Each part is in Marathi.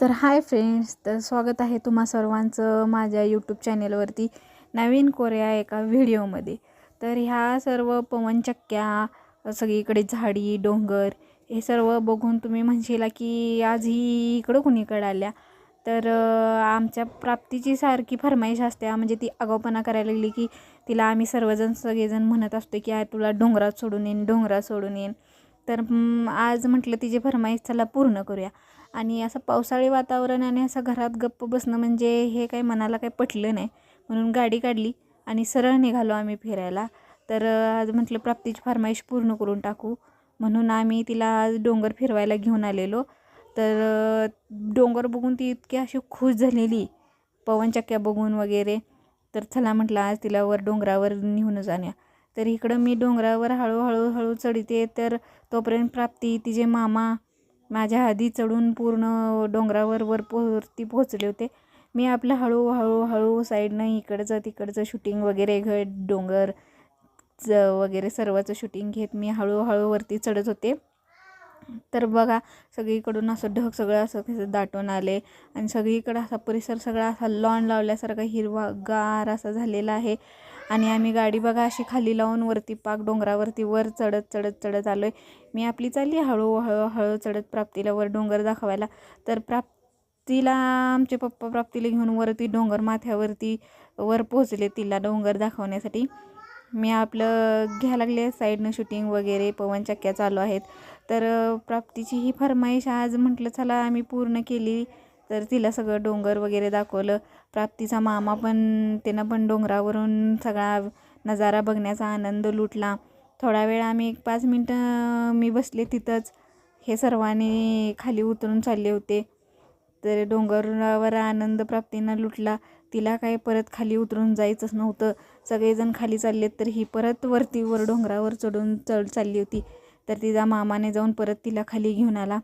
तर हाय फ्रेंड्स तर स्वागत आहे तुम्हा सर्वांचं माझ्या यूट्यूब चॅनेलवरती नवीन कोऱ्या एका व्हिडिओमध्ये. तर ह्या सर्व पवनचक्क्या सगळीकडे झाडी डोंगर हे सर्व बघून तुम्ही म्हणशीला की आज ही इकडं कुणीकडे आल्या. तर आमच्या प्राप्तीची सारखी फरमाईश असते. म्हणजे ती आगाऊपणा करायला लागली की तिला आम्ही सर्वजण सगळेजण म्हणत असतो की आ तुला डोंगरात सोडून येईन डोंगरात सोडून येईन. तर आज म्हटलं तिची फरमाईश चला पूर्ण करूया. आणि असं पावसाळी वातावरण आणि असं घरात गप्प बसणं म्हणजे हे काही मनाला काही पटलं नाही. म्हणून गाडी काढली आणि सरळ निघालो आम्ही फिरायला. तर आज म्हटलं प्राप्तीची फरमाईश पूर्ण करून टाकू. म्हणून आम्ही तिला आज डोंगर फिरवायला घेऊन आलेलो. तर डोंगर बघून ती इतकी अशी खुश झालेली पवनचक्क्या बघून वगैरे. तर चला म्हटलं आज तिला वर डोंगरावर नेऊन जाण्या. तर इकडं मी डोंगरावर हळूहळू हळू चढते. तर तोपर्यंत प्राप्ती तिचे मामा माझ्या आधी चढून पूर्ण डोंगरावर वरती पोहोचले होते. मी आपलं हळूहळू हळू साईडनं इकडचं तिकडचं शूटिंग वगैरे घ डोंगर च वगैरे सर्वचं शूटिंग घेत मी हळूहळू वरती चढत होते. तर बघा सगळीकडून असं ढग सगळं असं दाटून आले आणि सगळीकडं असा परिसर सगळा असा लॉन लावल्यासारखा हिरवागार असा झालेला आहे. आणि आम्ही गाडी बघा अशी खाली लावून वरती पाक डोंगरावरती वर चढत चढत चढत आलो आहे मी आपली चालली हळूहळू हळू चढत प्राप्तीला वर डोंगर दाखवायला. तर प्राप्तीला आमचे पप्पा प्राप्तीला घेऊन वरती डोंगर माथ्यावरती वर पोहोचले तिला डोंगर दाखवण्यासाठी. मी आपलं घ्यायला लागले साईडनं शूटिंग वगैरे पवनचक्क्या चालू आहेत. तर प्राप्तीची ही फरमाईश आज म्हटलं चला आम्ही पूर्ण केली. तर तिला सगळं डोंगर वगैरे दाखवलं. प्राप्तीचा मामा पण त्यानं पण डोंगरावरून सगळा नजारा बघण्याचा आनंद लुटला. थोडा वेळ आम्ही एक पाच मिनटं मी बसले तिथंच. हे सर्वांनी खाली उतरून चालले होते. तर डोंगरावर आनंद प्राप्तीनं लुटला. तिला काय परत खाली उतरून जायचंच नव्हतं. सगळेजण खाली चाललेत तर ही परत वरती वर डोंगरावर चढून चढ चालली होती. तर तिचा मामाने जाऊन परत तिला खाली घेऊन आला.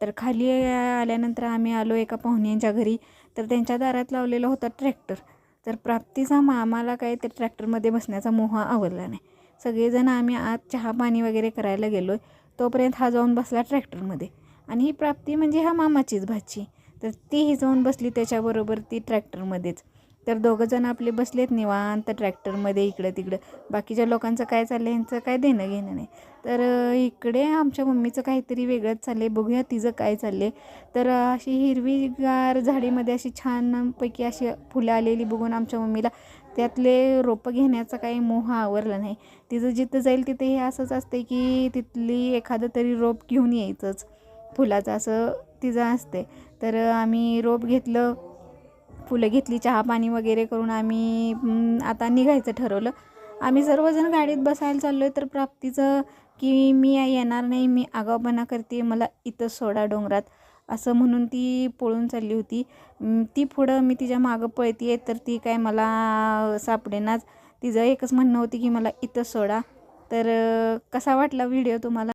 तर खाली आल्यानंतर आम्ही आलो एका पाहुण्यांच्या घरी. तर त्यांच्या दारात लावलेला होता ट्रॅक्टर. तर प्राप्तीचा मामाला काय ते ट्रॅक्टरमध्ये बसण्याचा मोह आवडला नाही. सगळेजण आम्ही आत चहा पाणी वगैरे करायला गेलो तोपर्यंत हा जाऊन बसला ट्रॅक्टरमध्ये. आणि ही प्राप्ती म्हणजे हा मामाचीच भाची. तर तीही जाऊन बसली त्याच्याबरोबर ती ट्रॅक्टरमध्येच. तर दोघंजण आपले बसलेत निवांत ट्रॅक्टरमध्ये इकडं तिकडं. बाकीच्या लोकांचं काय चाललं यांचं काय देणं घेणं नाही. तर इकडे आमच्या मम्मीचं काहीतरी वेगळंच चाललं आहे बघूया तिचं काय चाललं आहे तर अशी हिरवीगार झाडीमध्ये अशी छानपैकी अशी फुलं आलेली बघून आमच्या मम्मीला त्यातले रोपं घेण्याचा काही मोह आवरला नाही. तिचं जिथं जाईल तिथे हे असंच असते की तिथली एखादं तरी रोप घेऊन यायचंच. फुलाचं असं तिचं असते. तर आम्ही रोप घेतलं. फुलं घेतली चहा पाणी वगैरे करून आम्ही आता निघायचं ठरवलं. आम्ही सर्वजण गाडीत बसायला चाललो आहे तर प्राप्तीचं की मी येणार नाही मी आगावपणा करते मला इथं सोडा डोंगरात. असं म्हणून ती पळून चालली होती. ती पुढं मी तिच्या मागं पळते तर ती काय मला सापडेनाच. तिचं एकच म्हणणं होती की मला इथं सोडा. तर कसा वाटला व्हिडिओ तुम्हाला?